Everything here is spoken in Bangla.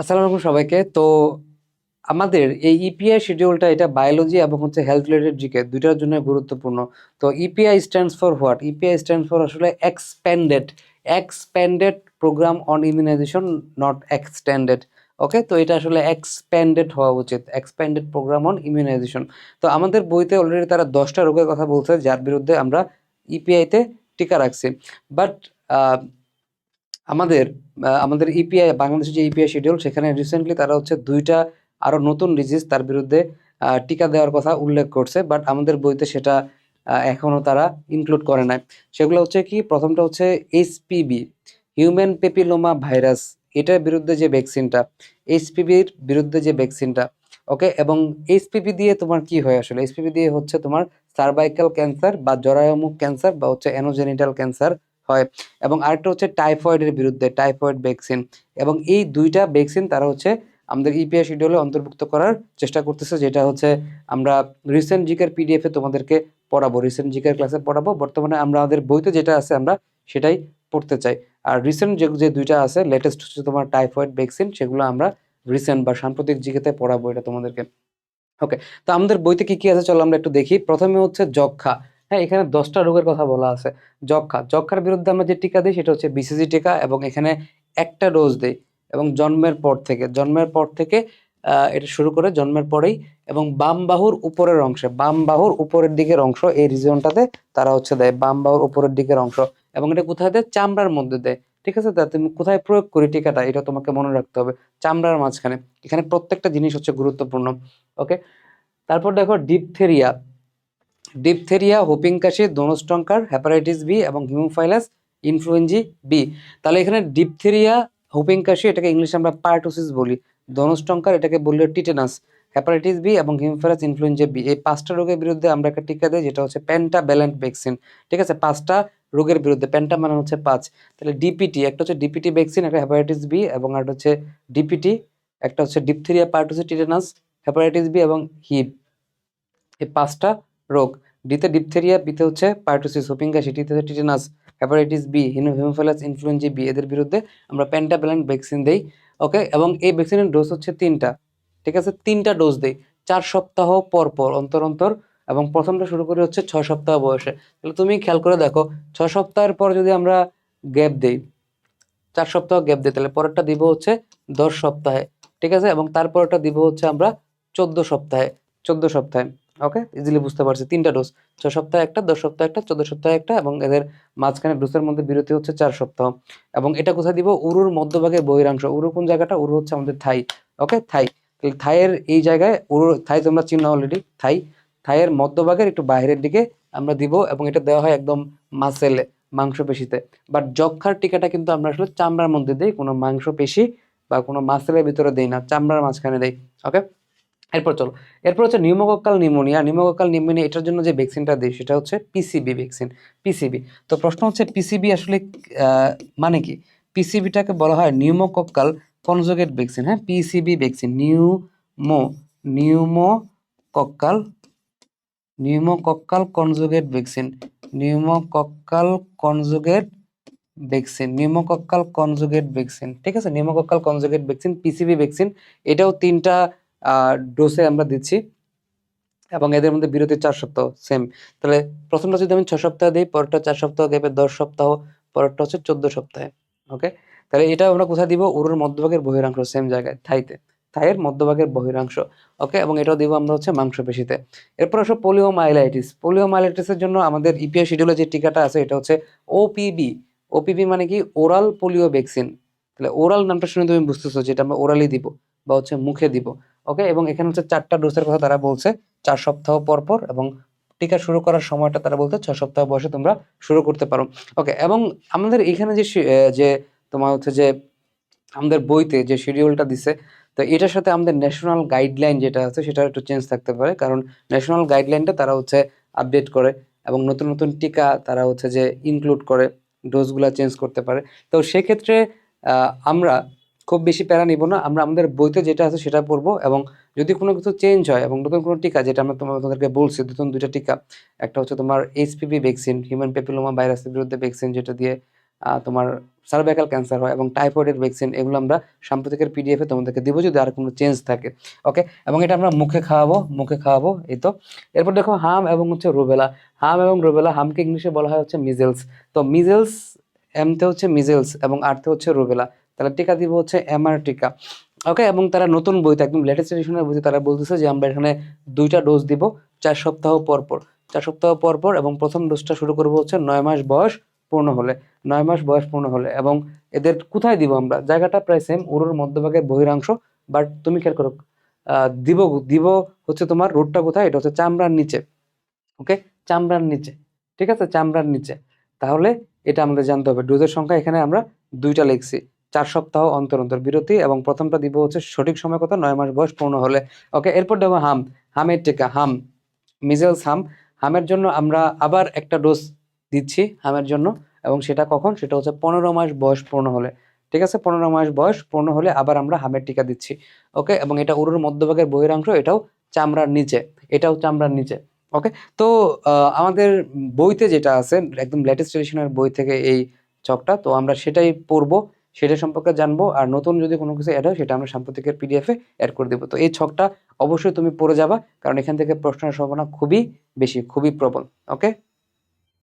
আসসালামু আলাইকুম সবাইকে। তো আমাদের এই ইপিআই শিডিউলটা এটা বায়োলজি এবং হচ্ছে হেলথ রিলেটেড জিকে দুইটার জন্য গুরুত্বপূর্ণ। তো EPI stands for what EPI stands for আসলে expanded expanded programme on immunization not extended okay তো এটা আসলে এক্সপ্যান্ডেড হওয়া উচিত এক্সপ্যান্ডেড প্রোগ্রাম অন ইমিউনাইজেশন তো আমাদের বইতে অলরেডি তারা দশটা রোগের কথা বলছে, যার বিরুদ্ধে আমরা ইপিআইতে টিকা রাখছি। বাট আমাদের আমাদের ইপিআই বাংলাদেশের যে ইপিআই শিডিউল সেখানে রিসেন্টলি তারা হচ্ছে দুইটা আরও নতুন ডিজিজ তার বিরুদ্ধে টিকা দেওয়ার কথা উল্লেখ করছে বাট আমাদের বইতে সেটা এখনও তারা ইনক্লুড করে নাই। সেগুলো হচ্ছে কি, প্রথমটা হচ্ছে এইচপিভি হিউম্যান পেপিলোমা ভাইরাস এটার বিরুদ্ধে যে ভ্যাকসিনটা এইচপিভির বিরুদ্ধে যে ভ্যাকসিনটা ওকে এবং এইচপিভি দিয়ে তোমার কি হয় আসলে? এইচপিভি দিয়ে হচ্ছে তোমার সার্ভাইকাল ক্যান্সার বা জরায়ুমুখ ক্যান্সার বা হচ্ছে অ্যানোজেনিটাল ক্যান্সার হয়। এবং আরেকটা হচ্ছে টাইফয়েডের বিরুদ্ধে, টাইফয়েড ভ্যাকসিন। এবং এই দুইটা ভ্যাকসিন তারা হচ্ছে আমাদের ইপিআই শিডিউলে অন্তর্ভুক্ত করার চেষ্টা করতেছে, যেটা হচ্ছে আমরা রিসেন্ট জিকের পিডিএফ তোমাদেরকে পড়াবো রিসেন্ট জিকের ক্লাসে পড়াবো। বর্তমানে আমরা আমাদের বইতে যেটা আছে আমরা সেটাই পড়তে চাই। আর রিসেন্ট যে যে দুইটা আছে লেটেস্ট হচ্ছে তোমার টাইফয়েড ভ্যাকসিন, সেগুলো আমরা রিসেন্ট বা সাম্প্রতিক জিকেতে পড়াবো এটা তোমাদেরকে। ওকে তো আমাদের বইতে কি কি আছে চলো আমরা একটু দেখি। প্রথমে হচ্ছে যক্ষা হ্যাঁ এখানে দশটা রোগের কথা বলা আছে। যক্ষা যক্ষার বিরুদ্ধে আমরা যে টিকা দিই সেটা হচ্ছে বিসিজি টিকা এবং এখানে একটা ডোজ দেই এবং জন্মের পর থেকে, জন্মের পর থেকে এটা শুরু করে জন্মের পরেই এবং বাম বাহুর উপরের অংশে, বাম বাহুর উপরের দিকের অংশ এই রিজনটাতে তারা হচ্ছে দেয়, বাম বাহুর উপরের দিকের অংশ এবং এটা কোথায় দেয়? চামড়ার মধ্যে দেয়। ঠিক আছে, তা তুমি কোথায় প্রয়োগ করি টিকাটা? এটা তোমাকে মনে রাখতে হবে। চামড়ার মাঝখানে। এখানে প্রত্যেকটা জিনিস হচ্ছে গুরুত্বপূর্ণ। ওকে তারপর দেখো ডিপথেরিয়া ডিপথেরিয়া হুপিং কাশি দোনস্টঙ্কার হ্যাপাটাইটিস বি এবং হিমোফাইলাস, ইনফ্লুয়েঞ্জি বি। তাহলে এখানে ডিপথেরিয়া হুপিং কাশি এটাকে ইংলিশে আমরা পার্টোসিস বলি। দোনস্টঙ্কার এটাকে বললে টিটেনাস। হ্যাপাটাইটিস বি এবং হিমোফাইলাস, ইনফ্লুয়েঞ্জা বি। এই পাঁচটা রোগের বিরুদ্ধে আমরা একটা টিকা দিই, যেটা হচ্ছে প্যান্টাভ্যালেন্ট ভ্যাকসিন। ঠিক আছে? পাঁচটা রোগের বিরুদ্ধে প্যান্টা মানে হচ্ছে পাঁচ। তাহলে ডিপিটি, একটা হচ্ছে ডিপিটি ভ্যাকসিন, একটা হ্যাপাটাইটিস বি এবং একটা হচ্ছে ডিপিটি, একটা হচ্ছে diphtheria, pertussis, tetanus hepatitis B এবং হিপ। এই পাঁচটা রোগ। ডিতে ডিপথেরিয়া, বিতে হচ্ছে পার্টোসিস হোপিংকাশি টিতে হচ্ছে tetanus hepatitis B, haemophilus, influenzae B, এদের বিরুদ্ধে আমরা প্যান্টাভ্যালেন্ট ভ্যাকসিন দেই, ওকে? এবং এই ভ্যাকসিনের ডোজ হচ্ছে তিনটা, ঠিক আছে? তিনটা ডোজ দেই, চার সপ্তাহ পর পর, অন্তর অন্তর, এবং প্রথমটা শুরু করি হচ্ছে ছয় সপ্তাহ বয়সে। তাহলে তুমি খেয়াল করে দেখো, ছয় সপ্তাহের পর যদি আমরা গ্যাপ দেই, চার সপ্তাহ গ্যাপ দিই, তাহলে পরেরটা দিব হচ্ছে দশ সপ্তাহে, ঠিক আছে? এবং তারপরটা দিব হচ্ছে আমরা চোদ্দ সপ্তাহে চোদ্দ সপ্তাহে। ওকে ইজিলি বুঝতে পারছি। তিনটা ডোজ ছয় সপ্তাহে একটা, দশ সপ্তাহে একটা, চোদ্দ সপ্তাহে একটা এবং এদের মাঝখানে ডোজের মধ্যে বিরতি হচ্ছে চার সপ্তাহ। এবং এটা কোথায় দিব? উরুর মধ্যভাগের বহিরাংশ। উরু কোন জায়গাটা? উরু হচ্ছে আমাদের থাই। ওকে থাই। তাহলে থাইয়ের এই জায়গায় উরু, থাই তোমরা চিহ্ন অলরেডি থাই। থাইয়ের মধ্যভাগের একটু বাইরের দিকে আমরা দিব এবং এটা দেওয়া হয় একদম মাসেলে মাংসপেশিতে। বাট যক্ষার টিকাটা কিন্তু আমরা আসলে চামড়ার মধ্যে দিই, কোনো মাংসপেশি বা কোনো মাসেলের ভিতরে দিই না, চামড়ার মাঝখানে দেই। ওকে এরপর চলো। এরপর হচ্ছে নিউমোকক্কাল নিউমোনিয়া। নিউমোকক্কাল নিউমোনিয়া, এটার জন্য যে ভ্যাকসিনটা দিই সেটা হচ্ছে পিসিবি ভ্যাকসিন পিসিবি তো প্রশ্ন হচ্ছে পিসিবি আসলে মানে কি? পিসিবিটাকে বলা হয় নিউমোকক্কাল কনজুগেট ভ্যাকসিন হ্যাঁ? PCB vaccine, pneumo, pneumococcal pneumococcal conjugate vaccine, pneumococcal conjugate vaccine, pneumococcal conjugate vaccine, ঠিক আছে? Pneumococcal conjugate vaccine PCB vaccine, এটাও তিনটা ডোসে আমরা দিচ্ছি এবং এদের মধ্যে বিরতি চার সপ্তাহ সেম তাহলে প্রথমটা যদি আমি ছয় সপ্তাহ দিই, পরেরটা চার সপ্তাহ গ্যাপে দশ সপ্তাহ, পরেরটা হচ্ছে চোদ্দ সপ্তাহে ওকে তাহলে এটা আমরা কোথায় দিব? উরুর মধ্যভাগের বহিরাংশ সেম জায়গায়, থাইতে। থাইয়ের মধ্যভাগের বহিরাংশ ওকে এবং এটাও দিব আমরা হচ্ছে মাংসপেশিতে। এরপর আসো পোলিওমাইলাইটিস পোলিওমাইলাইটিসের জন্য আমাদের ইপিআই শিডিউলে যে টিকাটা আছে, এটা হচ্ছে ওপিবি ওপিবি মানে কি? ওরাল পোলিও ভ্যাকসিন তাহলে ওরাল নামটা শুনে তুমি বুঝতেছো, যেটা আমরা ওরালি দিব বা হচ্ছে মুখে দিব। ওকে এবং এখানে হচ্ছে চারটা ডোজের কথা তারা বলছে। চার সপ্তাহ পর পর এবং টিকা শুরু করার সময়টা তারা বলতে ছয় সপ্তাহ বয়সে তোমরা শুরু করতে পারো। ওকে এবং আমাদের এখানে যে যে তোমার হচ্ছে যে আমাদের বইতে যে শিডিউলটা দিছে, তো এটার সাথে আমাদের ন্যাশনাল গাইডলাইন যেটা আছে, সেটা একটু চেঞ্জ থাকতে পারে। কারণ ন্যাশনাল গাইডলাইনটা তারা হচ্ছে আপডেট করে এবং নতুন নতুন টিকা তারা হচ্ছে যে ইনক্লুড করে ডোজগুলা চেঞ্জ করতে পারে। তো সেক্ষেত্রে আমরা খুব বেশি প্যারা নিব না। আমরা আমাদের বইতে যেটা আছে সেটা পড়ব এবং যদি কোনো কিছু চেঞ্জ হয় এবং নতুন কোনো টিকা যেটা আমরা তোমার তোমাদেরকে বলছি নতুন দুইটা টিকা, একটা হচ্ছে তোমার এইচপিভি ভ্যাকসিন হিউম্যান পেপিলোমা ভাইরাসের বিরুদ্ধে ভ্যাকসিন যেটা দিয়ে তোমার সার্ভাইকাল ক্যান্সার হয় এবং টাইফয়েডের ভ্যাকসিন এগুলো আমরা সাম্প্রতিকের পিডিএফে তোমাদেরকে দিব যদি আর কোনো চেঞ্জ থাকে। ওকে এবং এটা আমরা মুখে খাওয়াবো মুখে খাওয়াবো, এই তো। এরপর দেখো হাম এবং হচ্ছে রুবেলা। হাম এবং রুবেলা, হামকে ইংলিশে বলা হয় হচ্ছে মিজেলস তো মিজেলস এমতে হচ্ছে মিজেলস এবং আরতে হচ্ছে রুবেলা। তাহলে টিকা দিব হচ্ছে এমআর টিকা। ওকে এবং তারা নতুন বইতে, একদম লেটেস্ট এডিশনের বইতে তারা বলতেছে যে আমরা এখানে দুইটা ডোজ দিব চার সপ্তাহ পর পর। চার সপ্তাহ পর পর এবং প্রথম ডোজটা শুরু করব হচ্ছে নয় মাস বয়স পূর্ণ হলে। নয় মাস বয়স পূর্ণ হলে এবং এদের কোথায় দিব আমরা? জায়গাটা প্রায় সেম উরুর মধ্যভাগের বহিরাংশ। বাট তুমি খেয়াল করো দিব দিব হচ্ছে তোমার রোডটা কোথায়? এটা হচ্ছে চামড়ার নিচে। ওকে চামড়ার নিচে। ঠিক আছে? চামড়ার নিচে। তাহলে এটা আমাদের জানতে হবে। ডোজের সংখ্যা এখানে আমরা দুইটা লিখছি। চার সপ্তাহ অন্তর অন্তর বিরতি এবং প্রথমটা দিব হচ্ছে সঠিক সময় কথা নয় মাস বয়স পূর্ণ হলে। ওকে এরপর দেবো হাম। হামের টিকা, হাম। মিজেলস হাম। হামের জন্য আমরা আবার একটা ডোজ দিচ্ছি হামের জন্য এবং সেটা কখন? সেটা হচ্ছে পনেরো মাস বয়স পূর্ণ হলে। ঠিক আছে? পনেরো মাস বয়স পূর্ণ হলে আবার আমরা হামের টিকা দিচ্ছি। ওকে এবং এটা উরুর মধ্যভাগের বহিরাংশ এটাও চামড়ার নিচে। এটাও চামড়ার নিচে। ওকে তো আমাদের বইতে যেটা আছে, একদম লেটেস্ট এডিশনের বই থেকে এই চকটা, তো আমরা সেটাই পড়ব। সেটা সম্পর্কে জানব, আর নতুন যদি কোনো কিছু অ্যাড হয়, সেটা আমরা সাম্প্রতিকের পিডিএফে অ্যাড করে দেবো। তো এই ছকটা অবশ্যই তুমি পড়ে যাবা, কারণ এখান থেকে প্রশ্নের সম্ভাবনা খুবই বেশি, খুবই প্রবল ওকে